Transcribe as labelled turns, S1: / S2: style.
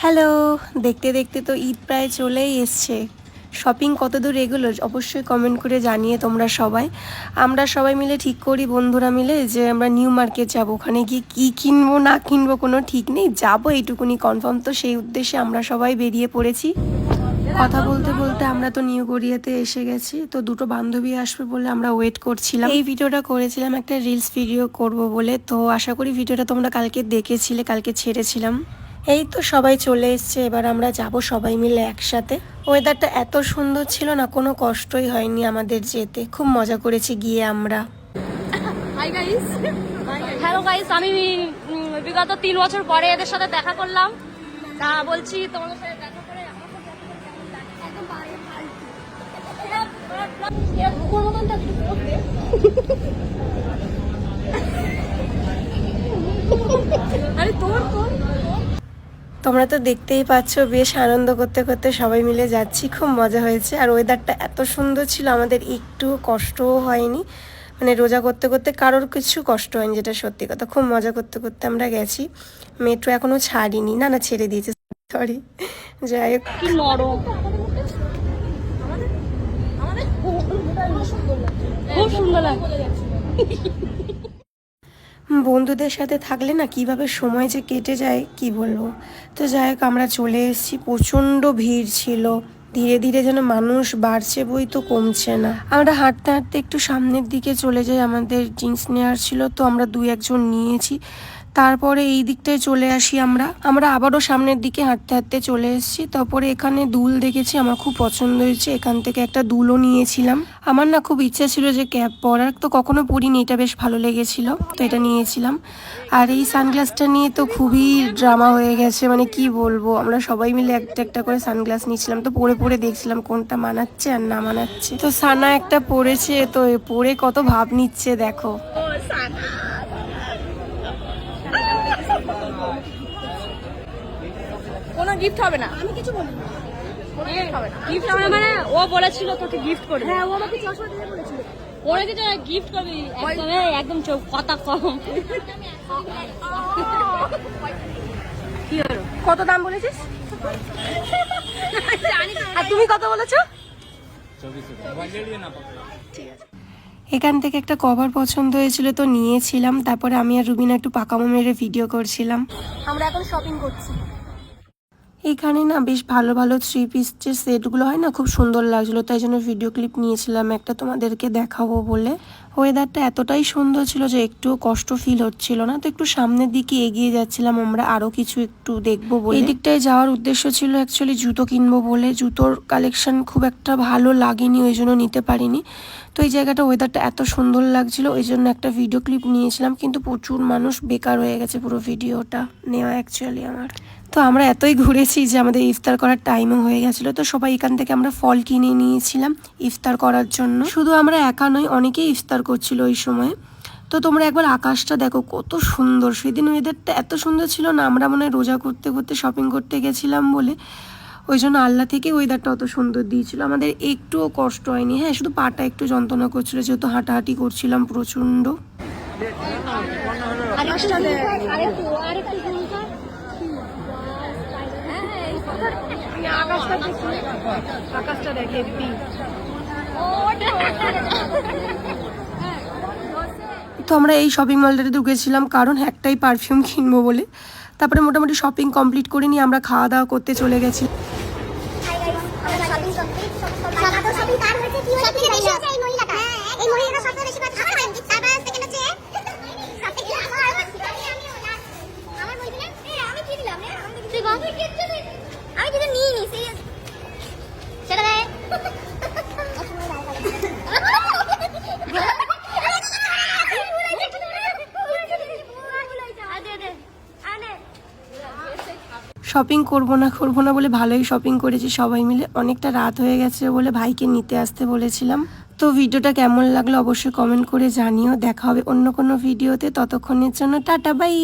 S1: Hello, দেখতে দেখতে তো ঈদ প্রায় চলেই এসছে। শপিং কত দূর এগুলো? অবশ্যই কমেন্ট করে জানিয়ে তোমরা সবাই। আমরা সবাই মিলে ঠিক করি, বন্ধুরা মিলে, যে আমরা নিউ মার্কেট যাব। ওখানে গিয়ে কী কিনবো, না কিনবো কোনো ঠিক নেই। যাব এইটুকুনি কনফার্ম তো সেই উদ্দেশ্যে আমরা সবাই বেরিয়ে পড়েছি। কথা বলতে বলতে আমরা তো নিউ গড়িয়াতে এসে গেছি, তো দুটো বান্ধবী আসবে বলে আমরা ওয়েট করছিলাম। এই ভিডিওটা করেছিলাম, একটা রিলস ভিডিও করব বলে, তো আশা করি ভিডিওটা তোমরা কালকে দেখেছিলে, কালকে ছেড়েছিলাম। এই তো সবাই চলে এসছে, এবার আমরা যাব সবাই মিলে একসাথে। ওয়েদারটা এত সুন্দর ছিল না, কোনো কষ্টই হয়নি আমাদের যেতে। খুব মজা করেছি গিয়ে আমরা।
S2: হ্যালো গাইস আমি বিগত তিন বছর পরে এদের সাথে দেখা করলাম। তা বলছি, তোমাদের
S1: তোমরা তো দেখতেই পাচ্ছ বেশ আনন্দ করতে করতে সবাই মিলে যাচ্ছি, খুব মজা হয়েছে। আর ওয়েদারটা এত সুন্দর ছিল, আমাদের একটু কষ্টও হয়নি। মানে রোজা করতে করতে কারোর কিছু কষ্ট হয়নি, যেটা সত্যি কথা। খুব মজা করতে করতে আমরা গেছি। মেট্রো এখনও ছাড়িনি। না না, ছেড়ে দিয়েছে সরি যাই হোক।
S2: খুব সুন্দর
S1: বন্ধুদের সাথে থাকলে না কীভাবে সময় যে কেটে যায়, কি বলব? তো যাই হোক, আমরা চলে এসেছি। প্রচণ্ড ভিড় ছিল। ধীরে ধীরে যেন মানুষ বাড়ছে বই তো কমছে না। আমরা হাঁটতে হাঁটতে একটু সামনের দিকে চলে যাই। আমাদের জিন্স নেওয়ার ছিল। তো আমরা দুই একজন নিয়েছি। তারপরে এই দিকটায় চলে আসি আমরা। আমরা আবারও সামনের দিকে হাঁটতে হাঁটতে চলে এসেছি। তারপরে এখানে দুল দেখেছি, আমার খুব পছন্দ হয়েছে। এখান থেকে একটা দুলও নিয়েছিলাম। আমার না খুব ইচ্ছা ছিল যে ক্যাপ পরার, তো কখনো পরিনি, এটা বেশ ভালো লেগেছিল, তো এটা নিয়েছিলাম। আর এই সানগ্লাসটা নিয়ে তো খুবই ড্রামা হয়ে গেছে মানে কি বলব? আমরা সবাই মিলে একটা একটা করে সানগ্লাস নিয়েছিলাম, তো পরে পরে দেখছিলাম কোনটা মানাচ্ছে আর না মানাচ্ছে। তো সানা একটা পরেছে, তো পরে কত ভাব নিচ্ছে, দেখো।
S2: গিফট হবে না। আমি কিছু বলি গিফট হবে না। গিফট হবে মানে ও বলেছিল তোকে গিফট করবে। হ্যাঁ ও আমাকে চশমা দিতে বলেছিল। ওরে যে গিফট করবি। একদম একদম চোখ কথা কম। কি হলো?
S1: কত দাম বলেছিস? আর তুমি কত বলেছ? এখান থেকে একটা কভার পছন্দ হয়েছিল তো নিয়েছিলাম। তারপরে আমি আর রুবিনা একটু পাকামো মেরে ভিডিও করছিলাম।
S2: আমরা এখন শপিং করছি।
S1: এখানে না বেশ ভালো ভালো থ্রি পিস যে সেটগুলো হয় না? খুব সুন্দর লাগছিল, তাই জন্য ভিডিও ক্লিপ নিয়েছিলাম একটা তোমাদেরকে দেখাবো বলে। ওয়েদারটা এতটাই সুন্দর ছিল যে একটু কষ্ট ফিল হচ্ছিল না। তো একটু সামনের দিকে এগিয়ে যাচ্ছিলাম, আমরা আরও কিছু একটু দেখব বলে। দিকটায় যাওয়ার উদ্দেশ্য ছিল অ্যাকচুয়ালি জুতো কিনবো বলে। জুতোর কালেকশন খুব একটা ভালো লাগেনি, ওই জন্য নিতে পারিনি। তো এই জায়গাটা ওয়েদারটা এত সুন্দর লাগছিল, ওই জন্য একটা ভিডিও ক্লিপ নিয়েছিলাম, কিন্তু প্রচুর মানুষ বেকার হয়ে গেছে পুরো ভিডিওটা নেওয়া অ্যাকচুয়ালি আমার। তো আমরা এতই ঘুরেছি যে আমাদের ইফতার করার টাইমও হয়ে গেছিল। তো সবাই এখান থেকে আমরা ফল কিনে নিয়েছিলাম ইফতার করার জন্য। শুধু আমরা একা নয় অনেকেই ইফতার করছিল ওই সময়। তো তোমরা একবার আকাশটা দেখো, কত সুন্দর। সেদিন ওয়েদারটা এত সুন্দর ছিল না, আমরা মনে হয় রোজা করতে করতে শপিং করতে গেছিলাম বলে। ওই জন্য আল্লাহ থেকে ওয়েদারটা অত সুন্দর দিয়েছিল। আমাদের একটুও কষ্ট হয়নি। হ্যাঁ শুধু পাটা একটু যন্ত্রণা করছিল, যেহেতু হাঁটাহাঁটি করছিলাম প্রচণ্ড।
S2: আরেকটু আরেকটু
S1: আকাশটা দেখে তো আমরা এই শপিং মলটাতে ঢুকেছিলাম কারণ একটাই পারফিউম কিনবো বলে। তারপরে মোটামুটি শপিং কমপ্লিট করে নিয়ে আমরা খাওয়া দাওয়া করতে চলে গেছি।
S3: শপিং
S1: শপিং করব না করব না বলে ভালোই শপিং করেছি। সবাই মিলে অনেকটা রাত হয়ে গেছে বলে ভাইকে নিতে আসতে বলেছিলাম। তো ভিডিওটা কেমন লাগল অবশ্যই কমেন্ট করে জানিও। দেখা হবে অন্য কোনো ভিডিওতে ততক্ষণের জন্য টাটা বাই